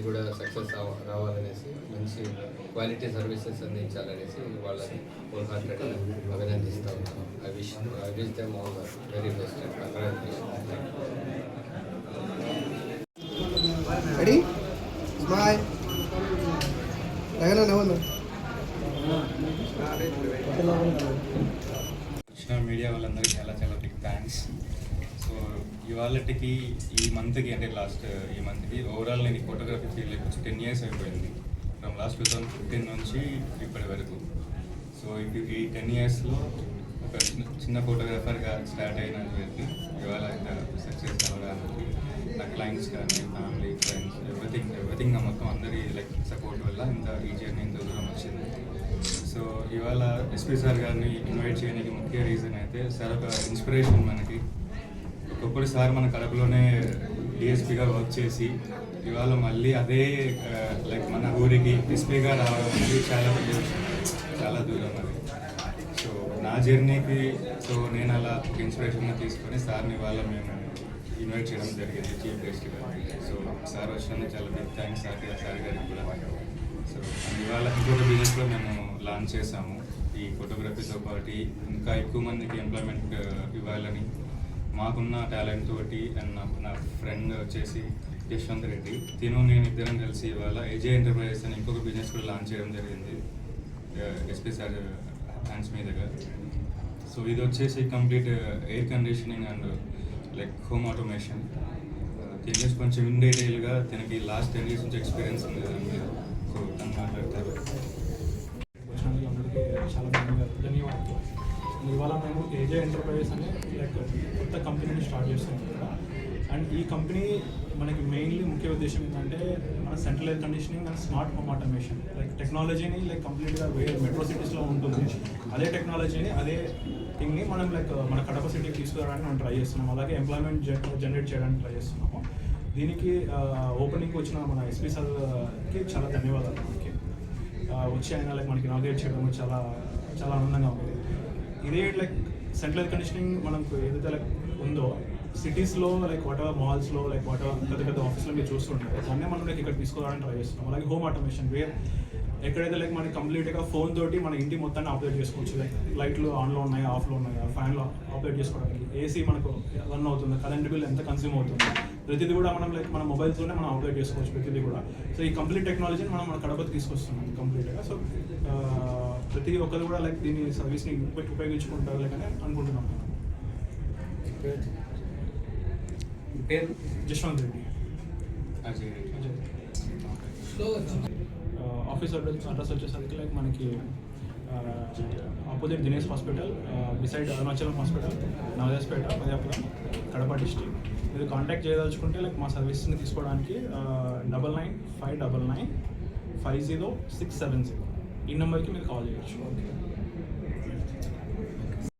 ఇది కూడా సక్సెస్ రావాలనేసి మంచి క్వాలిటీ సర్వీసెస్ అందించాలనేసి వాళ్ళని హోల్ హార్టెడ్ అభినందిస్తూ ఉన్నాను. I wish I wish them all very best ready smile రగన నవ్వు వచ్చిన మీడియా వాళ్ళందరికీ చాలా చాలా బిగ్ థ్యాంక్స్ సో ఇవాళకి ఈ మంత్కి అంటే లాస్ట్ ఈ మంత్కి ఓవరాల్ నేను ఫోటోగ్రఫీ ఫీల్డ్కి వచ్చి టెన్ ఇయర్స్ అయిపోయింది. From last two thousand fifteen నుంచి ఇప్పటి వరకు. సో ఈ- ఈ టెన్ ఇయర్స్లో ఒక చిన్న చిన్న ఫోటోగ్రాఫర్గా స్టార్ట్ అయిన వ్యక్తి ఇవాళ ఇంత సక్సెస్ కావడానికి నా క్లయింట్స్ కానీ ఫ్యామిలీ ఫ్రెండ్స్ ఎవ్రీథింగ్ ఎవ్రీథింగ్ నా మొత్తం అందరి లైక్ సపోర్ట్ వల్ల ఇంత ఈ జర్నీ ఇంత దూరం వచ్చింది. సో ఇవాళ ఎస్పీ సార్ గారిని ఇన్వైట్ చేయడానికి ముఖ్య రీజన్ అయితే సార్ ఒక ఇన్స్పిరేషన్ మనకి. ఒకప్పుడు సార్ మన కడపలోనే డిఎస్పీగా వర్క్ చేసి ఇవాళ మళ్ళీ అదే లైక్ మన ఊరికి ఎస్పీగా రావడం అనేది చాలా పెద్ద చాలా దూరం అది. సో నా జర్నీకి సో నేను అలా ఒక ఇన్స్పిరేషన్గా తీసుకొని సార్ని ఇవాళ మేము ఇన్వైట్ చేయడం జరిగింది చీఫ్ గెస్ట్గా సో సార్ వచ్చినందుకు చాలా బిగ్ థ్యాంక్స్ సార్ సార్ గారికి కూడా. సో ఇవాళ ఇంకొక బిజినెస్లో మేము లాంచ్ చేసాము. ఈ ఫోటోగ్రఫీతో పాటు ఇంకా ఎక్కువ మందికి ఎంప్లాయ్మెంట్ ఇవ్వాలని మాకున్న టాలెంట్ తోటి అండ్ నాకు నా ఫ్రెండ్ వచ్చేసి యశ్వంత్ రెడ్డి. తిను నేను ఇద్దరం కలిసి ఇవాళ ఏజే ఎంటర్ప్రైజెస్ అని ఇంకొక బిజినెస్ కూడా లాంచ్ చేయడం జరిగింది. ఎస్పీ సార్ హ్యాండ్స్ మీదుగా సో ఇది వచ్చేసి complete air conditioning and like home automation దీని గురించి కొంచెం ఇన్ డీటెయిల్గా తనకి లాస్ట్ టెన్ ఇయర్స్ నుంచి ఎక్స్పీరియన్స్ ఉంది. ఇవాళ మేము ఏజే ఎంటర్ప్రైజెస్ అని లైక్ కొత్త కంపెనీని స్టార్ట్ చేస్తున్నాం కదా అండ్ ఈ కంపెనీ మనకి మెయిన్లీ ముఖ్య ఉద్దేశం ఏంటంటే మన central air conditioning and smart home automation like టెక్నాలజీని లైక్ కంప్లీట్గా వేరే మెట్రో సిటీస్లో ఉంటుంది. అదే టెక్నాలజీని అదే థింగ్ని మనం లైక్ మన కడప సిటీకి తీసుకురావడానికి మనం ట్రై చేస్తున్నాం. అలాగే ఎంప్లాయ్మెంట్ జనరేట్ చేయడానికి ట్రై చేస్తున్నాము. దీనికి ఓపెనింగ్ వచ్చిన మన ఎస్పీ సార్కి చాలా ధన్యవాదాలు మనకి. వచ్చి ఆయన లైక్ మనకి నాగేట్ చేయడం చాలా చాలా ఆనందంగా ఉంది. ఇదే లైక్ సెంట్రల్ కండిషనింగ్ మనకు ఏదైతే లైక్ ఉందో సిటీస్లో లైక్ వాట్ ఎవర్ మాల్స్లో లైక్ వాట్ ఎవర్ పెద్ద పెద్ద ఆఫీస్లో మీరు చూస్తుంటారు. దాన్నే మనం లైక్ ఇక్కడ తీసుకురావడానికి ట్రై చేస్తున్నాం. అలాగే హోమ్ ఆటోమేషన్ వేర్ ఎక్కడైతే లైక్ మనకి కంప్లీట్గా ఫోన్ తోటి మన ఇంటి మొత్తాన్ని ఆపరేట్ చేసుకోవచ్చు. లైక్ లైట్లు ఆన్లో ఉన్నాయా ఆఫ్లో ఉన్నాయా ఫ్యాన్లో ఆపరేట్ చేసుకోవడానికి. ఏసీ మనకు రన్ అవుతుంది కరెంట్ బిల్ ఎంత కన్స్యూమ్ అవుతుంది. ప్రతిదీ కూడా మనం లైక్ మన మొబైల్స్లోనే మనం ఆపరేట్ చేసుకోవచ్చు ప్రతిదీ కూడా. సో ఈ కంప్లీట్ టెక్నాలజీని మనం మన కడపకి తీసుకొస్తున్నాం కంప్లీట్గా సో ప్రతి ఒక్కరు కూడా లైక్ దీని సర్వీస్ని ఉప- ఉపయోగించుకుంటారు లేకనే అనుకుంటున్నాం. పేరు? Jashwanth Reddy. Ajay Ajay. Office address address వచ్చేసరికి లైక్ మనకి opposite Dinesh hospital beside Arunachalam hospital Navadaspeta Madhyapuram Kadapa district మీరు కాంటాక్ట్ చేయదలుచుకుంటే లైక్ మా సర్వీస్ని తీసుకోవడానికి double nine five double nine five zero six seven zero ఈ నెంబర్కి మీరు కాల్ చేయొచ్చు. ఓకే